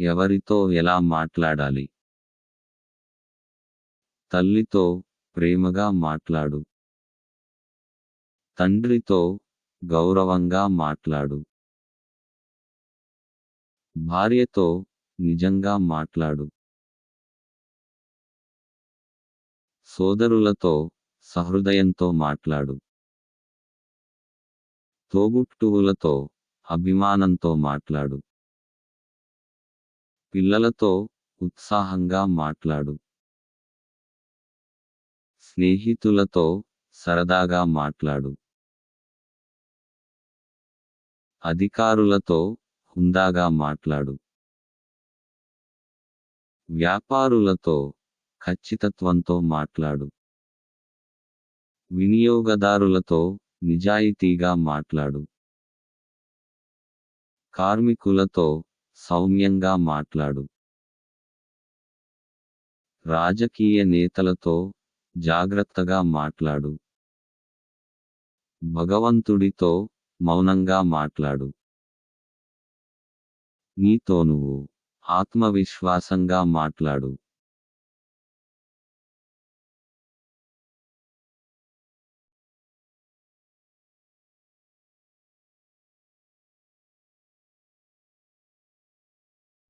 ఎవరితో ఎలా మాట్లాడాలి? తల్లితో ప్రేమగా మాట్లాడు. తండ్రితో గౌరవంగా మాట్లాడు. భార్యతో నిజంగా మాట్లాడు. సోదరులతో సహృదయంతో మాట్లాడు. తోబుట్టువులతో అభిమానంతో మాట్లాడు. పిల్లలతో ఉత్సాహంగా మాట్లాడు. స్నేహితులతో సరదాగా మాట్లాడు. అధికారులతో హుందాగా మాట్లాడు. వ్యాపారులతో ఖచ్చితత్వంతో మాట్లాడు. వినియోగదారులతో నిజాయితీగా మాట్లాడు. కార్మికులతో సౌమ్యంగా మాట్లాడు. రాజకీయ నేతలతో జాగ్రత్తగా మాట్లాడు. భగవంతుడితో మౌనంగా మాట్లాడు. నీతో నువ్వు ఆత్మవిశ్వాసంగా మాట్లాడు.